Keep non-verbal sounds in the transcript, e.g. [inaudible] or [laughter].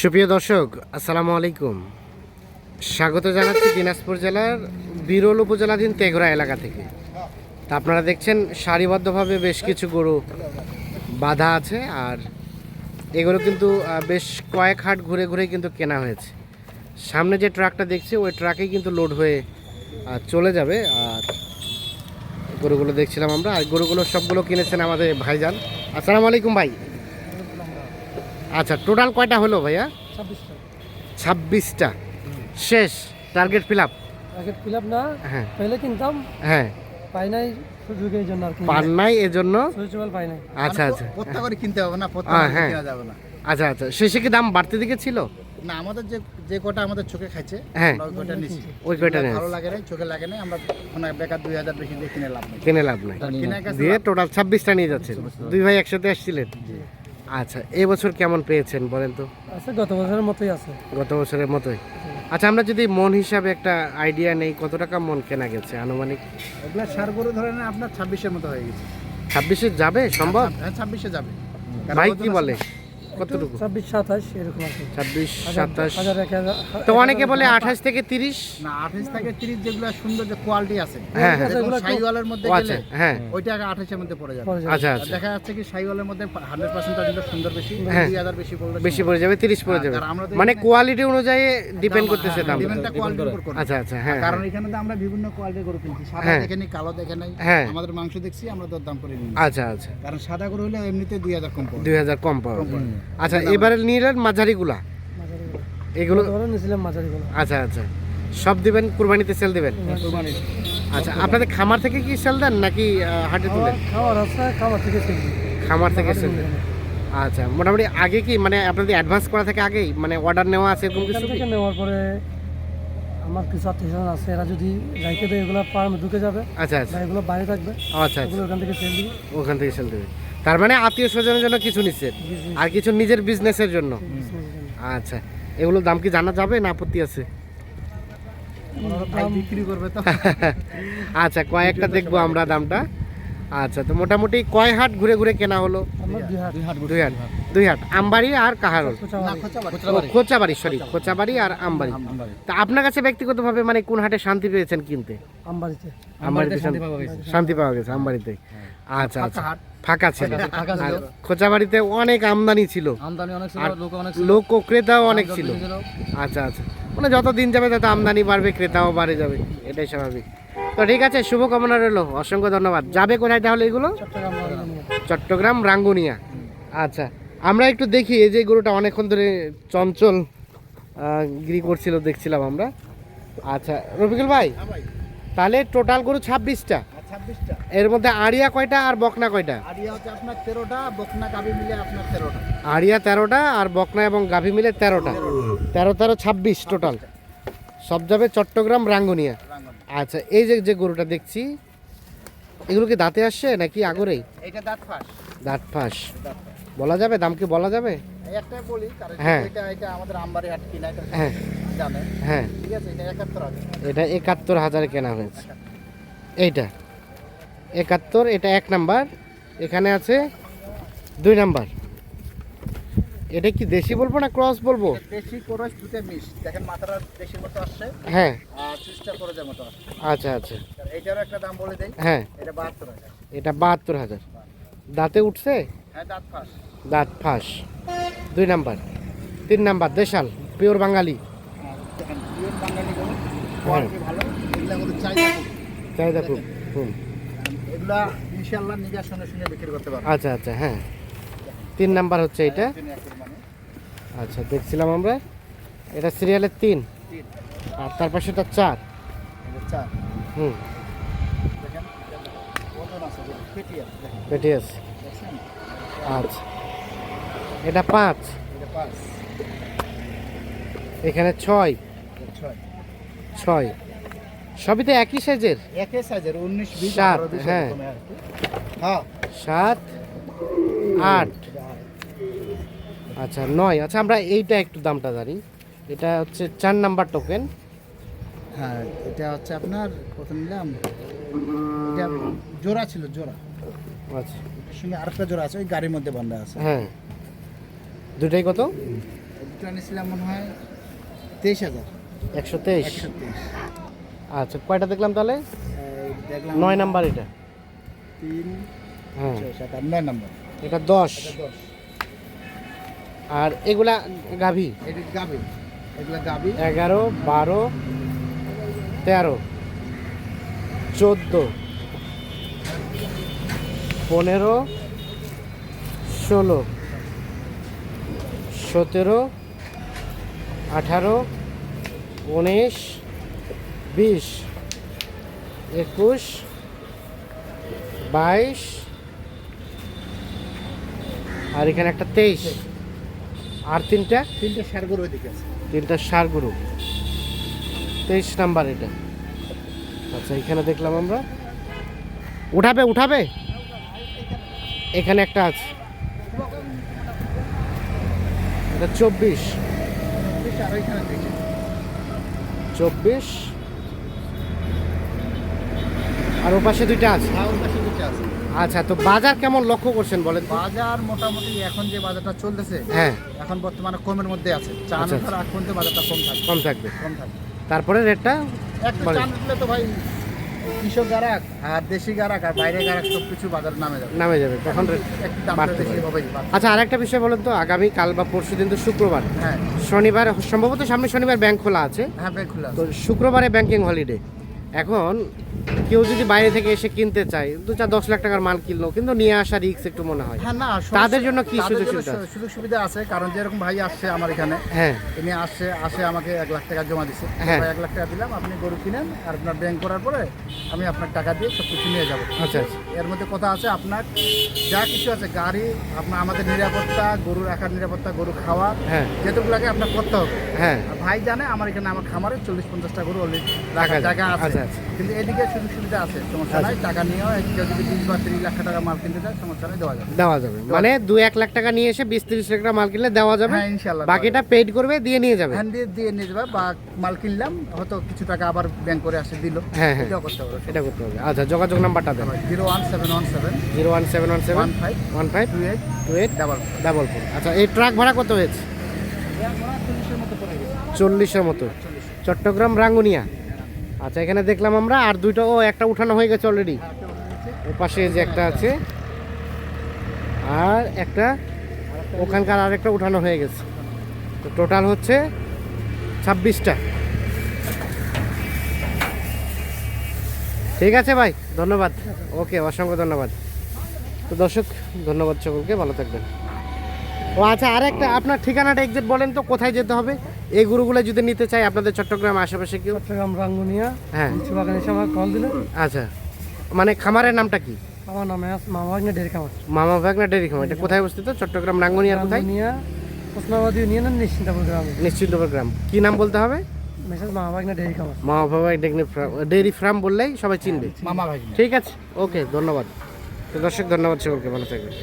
সুপ্রিয় দর্শক, আসসালামু আলাইকুম। স্বাগত জানাচ্ছি দিনাজপুর জেলার বিরল উপজেলাধীন তেঘরা এলাকা থেকে। তা আপনারা দেখছেন, সারিবদ্ধভাবে বেশ কিছু গরু বাধা আছে, আর এগুলো কিন্তু বেশ কয়েক হাট ঘুরে ঘুরে কিন্তু কেনা হয়েছে। সামনে যে ট্রাকটা দেখছি, ওই ট্রাকেই কিন্তু লোড হয়ে চলে যাবে, আর গরুগুলো দেখছিলাম আমরা, আর গরুগুলো সবগুলো কিনেছেন আমাদের ভাইজান। আসসালামু আলাইকুম ভাই। আচ্ছা টোটাল কয়টা হলো ভাইয়া? ছাব্বিশটা। ছাব্বিশটা। শেষ। Target fill up packet fill up না হ্যাঁ। পেলে কিনতাম। হ্যাঁ। পাই নাই সুযোগের জন্য আর কি পান নাই এজন্য? সুইচেবল পাই নাই। আচ্ছা আচ্ছা। প্রত্যেক করে কিনতে হবে না প্রত্যেক করে হ্যাঁ। যাবে না। আচ্ছা আচ্ছা। শেষে কি দাম বাড়তে দিকে ছিল? না আমাদের যে যে কটা আমাদের চোখে খাইছে হ্যাঁ। ওই কটা নিছি। ওই নেন ভালো লাগে নাই চোখে লাগে নাই আমরা ওখানে বেকার দুই হাজার বেশি দিয়ে কিনে লাভ নেই। কিনে লাভ নাই। দিয়ে টোটাল ছাব্বিশটা নিয়ে যাচ্ছেন। দুই ভাই একসাথে আসছিলেন। আচ্ছা এবছর বছর কেমন পেয়েছেন বলেন তো? আচ্ছা গত বছরের মতোই আছে। গত বছরের মতোই। আচ্ছা আমরা যদি মন হিসাবে একটা আইডিয়া নেই কত টাকা মন কেনা গেছে আনুমানিক? ওগুলা সার গরু ধরে না আপনার ছাব্বিশের মতো হয়ে গেছে। ছাব্বিশে যাবে সম্ভব? হ্যাঁ ছাব্বিশে যাবে। ভাই কি বলে। কতটুকু? ছাব্বিশ সাতাশ এরকম আছে। ছাব্বিশ সাতাশ। হাজার এক হাজার তো অনেকে বলে আঠাশ থেকে তিরিশ? না আঠাশ থেকে তিরিশ যেগুলো সুন্দর যে কোয়ালিটি আছে। হ্যাঁ, হ্যাঁ। মধ্যে গেলে আচ্ছা হ্যাঁ। ওইটা আগে আঠাশের মধ্যে পড়ে যাবে। আচ্ছা আচ্ছা। দেখা যাচ্ছে কি শাহিওয়ালের মধ্যে হান্ড্রেড পার্সেন্টটা দিলে সুন্দর বেশি হ্যাঁ। দুই হাজার বেশি পড়লে বেশি পড়ে যাবে তিরিশ পড়ে যাবে। মানে কোয়ালিটি অনুযায়ী ডিপেন্ড করতেছে দাম। ডিপেন্ডটা কোয়ালিটির উপর করে। আচ্ছা আচ্ছা হ্যাঁ কারণ এখানে তো আমরা বিভিন্ন কোয়ালিটির গরু কিনছি। সাদা। দেখে নি কালো দেখে নাই। হ্যাঁ। আমাদের মাংস দেখছি আমরা তোর দাম করে নিই আচ্ছা আচ্ছা। কারণ সাদা গরু হলে এমনিতে দুই হাজার কম পড়বে দুই হাজার কম পড়বে। আচ্ছা এবারে নিলেন মাঝারিগুলা। এগুলো নিয়েছিলাম মাঝারিগুলো। আচ্ছা আচ্ছা। সব দিবেন কুরবানিতে সেল দিবেন? আচ্ছা আপনাদের খামার থেকে কি সেল দেন নাকি হাটে তুলেন? খাওয়ার আছে খাওয়ার থেকে কিনবি। খামার থেকে সেল দেন। আচ্ছা মোটামুটি আগে কি মানে আপনাদের অ্যাডভান্স করা থাকে আগেই মানে অর্ডার নেওয়া আছে এরকম কিছু থেকে নেওয়ার পরে আমার কিছু আত্মীয় আছে এরা যদি রাইখে দেয় এগুলো ফার্মে ঢুকে যাবে। আচ্ছা আচ্ছা। এগুলো বাইরে থাকবে আচ্ছা আচ্ছা। ওখান থেকে সেল দিবে ওখান থেকে সেল দেবে তার মানে আত্মীয় স্বজনের জন্য কিছু নিচ্ছে। আর কিছু নিজের বিজনেসের জন্য। আচ্ছা এগুলোর দাম কি জানা যাবে না আপত্তি আছে? বিক্রি করবে [laughs] আচ্ছা কয়েকটা দেখব আমরা দামটা। আচ্ছা তো মোটামুটি কয় হাট ঘুরে ঘুরে কেনা হলো? দুই হাট। দুই হাট আমবাড়ি আর কাহারল? খোঁচাবাড়ি। সরি খোঁচাবাড়ি। আর আমবাড়ি। তা আপনার কাছে ব্যক্তিগতভাবে মানে কোন হাটে শান্তি পেয়েছেন কিনতে? আমবাড়িতে। আমবাড়িতে শান্তি শান্তি পাওয়া গেছে। আমবাড়িতে। আচ্ছা আচ্ছা। ফাঁকা ছিল। ফাঁকা ছিল। আর খোঁচাবাড়িতে অনেক আমদানি ছিল। লোক ও ক্রেতাও অনেক ছিল। আচ্ছা আচ্ছা। মানে যত দিন যাবে তত আমদানি বাড়বে ক্রেতাও বাড়ে যাবে। এটাই স্বাভাবিক। তো ঠিক আছে, শুভকামনা রইল। অসংখ্য ধন্যবাদ। যাবে কোথায় তাহলে এগুলো? চট্টগ্রাম রাঙ্গুনিয়া। আচ্ছা আমরা একটু দেখি, এই যে গরুটা অনেকক্ষণ ধরে চঞ্চল গিরি করছিল, দেখছিলাম আমরা। আচ্ছা রফিকুল ভাই, তাহলে টোটাল গরু ছাব্বিশটা। এর মধ্যে আড়িয়া কয়টা আর বকনা কয়টা? আড়িয়া তেরোটা আর বকনা এবং গাভী মিলে তেরোটা। তেরো তেরো ছাব্বিশ টোটাল সব যাবে চট্টগ্রাম রাঙ্গুনিয়া। আচ্ছা এই যে যে গরুটা দেখছি এগুলো কি দাঁতে আসছে নাকি আগরেই এইটা দাঁত ফাঁস। দাঁত ফাঁস। বলা যাবে? দাম কি বলা যাবে? একটাই বলি কারণ হ্যাঁ। এটা এটা আমাদের আমবাড়ি হাট কিনা এটা হ্যাঁ। জানে। হ্যাঁ। ঠিক আছে এটা একাত্তর আছে এটা একাত্তর হাজারে কেনা হয়েছে। এইটা। একাত্তর এটা এক নাম্বার। এখানে আছে দুই নাম্বার। এটা কি দেশি বলব না ক্রস বলব? দেশি কোরস দুটো মিস দেখেন মাথাটা দেশির মতো আসছে। হ্যাঁ। আর চুইসটা কোরসের মতো আসছে। আচ্ছা আচ্ছা। এইটারও একটা দাম বলে দেই। হ্যাঁ। এটা বাহাত্তর হাজার। এটা বাহাত্তর হাজার। দাঁতে উঠছে? হ্যাঁ দাঁত ফাঁস। দাঁত ফাঁস। দুই নাম্বার। তিন নাম্বার দেশাল পিওর বাঙালি। আর দেখেন পিওর বাঙালি গরু। ভালো। এগুলা গরু চাহিদা খুব। চাহিদা খুব হুম। এগুলা ইনশাল্লাহ নিজের সঙ্গে সঙ্গে বিক্রি করতে পারব। আচ্ছা আচ্ছা হ্যাঁ। তিন নাম্বার হচ্ছে এটা? দুনিয়া কুরবানি। আচ্ছা দেখছিলাম আমরা। এটা সিরিয়ালের তিন। আর তার চার। এটা চার। হুম। দেখেন ওজন আছে দেখেন, পেটি আছে দেখেন। পেটি আছে। দেখছেন? আচ্ছা। এটা পাঁচ। এখানে ছয়। ছয়। সবই তো একই সাইজের? একই সাইজের উনিশ সাত, হ্যাঁ। হ্যাঁ। সাত আট। আচ্ছা নয়। আচ্ছা আমরা এইটা একটু দামটা জানি। এটা হচ্ছে চার নাম্বার টোকেন হ্যাঁ এটা হচ্ছে আপনার কত নিলাম এটা জোড়া ছিল জোড়া। আচ্ছা। সঙ্গে আরেকটা জোড়া আছে ওই গাড়ির মধ্যে বান্ধা আছে। হ্যাঁ। দুটাই কত? দুটো নিয়েছিলাম মনে হয় তেইশ হাজার। একশো তেইশ। একশো তেইশ। আচ্ছা কয়টা দেখলাম তাহলে? দেখলাম নয় নাম্বার এটা। তিন হ্যাঁ। নয় নাম্বার। এটা দশ। দশ। আর এগুলা গাভী? এটা এগুলো এগারো বারো তেরো চোদ্দ পনেরো ষোলো সতেরো আঠারো উনিশ বিশ একুশ বাইশ আর এখানে একটা তেইশ। আর তিনটা? তিনটা সার গরু ওইদিকে আছে। তিনটা সার গরু। তেইশ নাম্বার এটা। আচ্ছা এখানে দেখলাম আমরা। উঠাবে উঠাবে? এখানে একটা আছে। এটা চব্বিশ। চব্বিশ। আর ওপাশে দুইটা আছে? হ্যাঁ ওর পাশে দুটো আছে। আচ্ছা তো বাজার কেমন লক্ষ্য করছেন বলেন? বাজার মোটামুটি এখন যে বাজারটা চলতেছে হ্যাঁ। এখন বর্তমানে কমের মধ্যে আছে। চান উঠার আগ পর্যন্ত বাজারটা কম থাকবে। কম থাকবে। কম থাকবে। তারপরে রেটটা? একটা চান উঠলে তো ভাই কৃষক গারাক আর দেশি গারাক আর বাইরে গারাক সব কিছু বাজার নামে যাবে। নামে যাবে তখন একটু। আচ্ছা আরেকটা বিষয় বলেন তো আগামী কাল বা পরশু দিন তো শুক্রবার। হ্যাঁ। শনিবার সম্ভবত সামনে শনিবার ব্যাংক খোলা আছে। হ্যাঁ ব্যাগ খোলা তো শুক্রবারে ব্যাংকিং হলিডে এখন কেউ যদি বাইরে থেকে এসে কিনতে চায় দু চার দশ লাখ টাকার মাল কিনলো কিন্তু নিয়ে আসা রিক্স একটু মনে হয়। হ্যাঁ না তাদের জন্য কি সুযোগ সুবিধা? সুযোগ সুবিধা আছে কারণ যেরকম ভাই আসছে আমার এখানে হ্যাঁ। তিনি আসছে আসে আমাকে এক লাখ টাকা জমা দিছে। হ্যাঁ। এক লাখ টাকা দিলাম আপনি গরু কিনেন আর আপনার ব্যাংক করার পরে আমি আপনার টাকা দিয়ে সব কিছু নিয়ে যাব। আচ্ছা আচ্ছা। এর মধ্যে কথা আছে আপনার যা কিছু আছে গাড়ি আপনার আমাদের নিরাপত্তা গরু রাখার নিরাপত্তা গরু খাওয়া হ্যাঁ। যেটুকু লাগে আপনার করতে হবে। হ্যাঁ। ভাই জানে আমার এখানে আমার খামারে চল্লিশ পঞ্চাশটা গরু অলরেডি রাখা জায়গা আছে। কিন্তু এদিকে সুযোগ সুবিধা আছে। সমস্যা নাই টাকা নিয়েও কেউ যদি বিশ বা তিরিশ লাখ টাকা মাল কিনতে সমস্যা নাই দেওয়া যাবে। দেওয়া যাবে। মানে দু এক লাখ টাকা নিয়ে এসে বিশ তিরিশ লাখ টাকা মাল কিনলে দেওয়া যাবে। হ্যাঁ ইনশাল্লাহ বাকিটা পেড করবে দিয়ে নিয়ে যাবে। হ্যান্ড দিয়ে দিয়ে নিয়ে যাবে বা মাল কিনলাম হয়তো কিছু টাকা আবার ব্যাংক করে আসে দিল। হ্যাঁ, হ্যাঁ। করতে এটা করতে হবে। আচ্ছা যোগাযোগ নাম্বারটা দেবেন zero one seven one seven zero one seven one seven one five one five two eight two eight double double four. আচ্ছা এই ট্রাক ভাড়া কত হয়েছে? চল্লিশের মতো চট্টগ্রাম রাঙ্গুনিয়া। আচ্ছা এখানে দেখলাম আমরা, আর দুইটা, ও, একটা উঠানো হয়ে গেছে অলরেডি ওর পাশে যে একটা আছে, আর একটা, ওখানকার আর একটা উঠানো হয়ে গেছে। তো টোটাল হচ্ছে ছাব্বিশটা। ঠিক আছে ভাই, ধন্যবাদ। ওকে, অসংখ্য ধন্যবাদ। তো দর্শক, ধন্যবাদ সকলকে, ভালো থাকবেন। ও আচ্ছা আরেকটা আপনার ঠিকানাটা এক্সাক্ট বলেন তো কোথায় যেতে হবে? এই গরুগুলো যদি নিতে চাই আপনাদের চট্টগ্রাম আশেপাশে কেউ? চট্টগ্রাম রাঙ্গুনিয়া হ্যাঁ। বাগান এসে আমার কল দিলে। আচ্ছা মানে খামারের নামটা কি? আমার নামে মামা বাগনা ডেরি খামার। মামা ভাগনা ডেরি খামার এটা কোথায় অবস্থিত? চট্টগ্রাম রাঙ্গুনিয়ার কোথায়? রাঙ্গুনিয়া ওসমানাবাদ ইউনিয়নের নিশ্চিন্তাপুর গ্রামে। নিশ্চিন্তপুর গ্রাম। কি নাম বলতে হবে? মেসেজ মামা বাগনা ডেরি খামার। মামা বাবা ডেরি ফার্ম বললেই সবাই চিনবে। মামা ভাই ঠিক আছে ওকে ধন্যবাদ। তো দর্শক ধন্যবাদ সকলকে ভালো থাকবেন।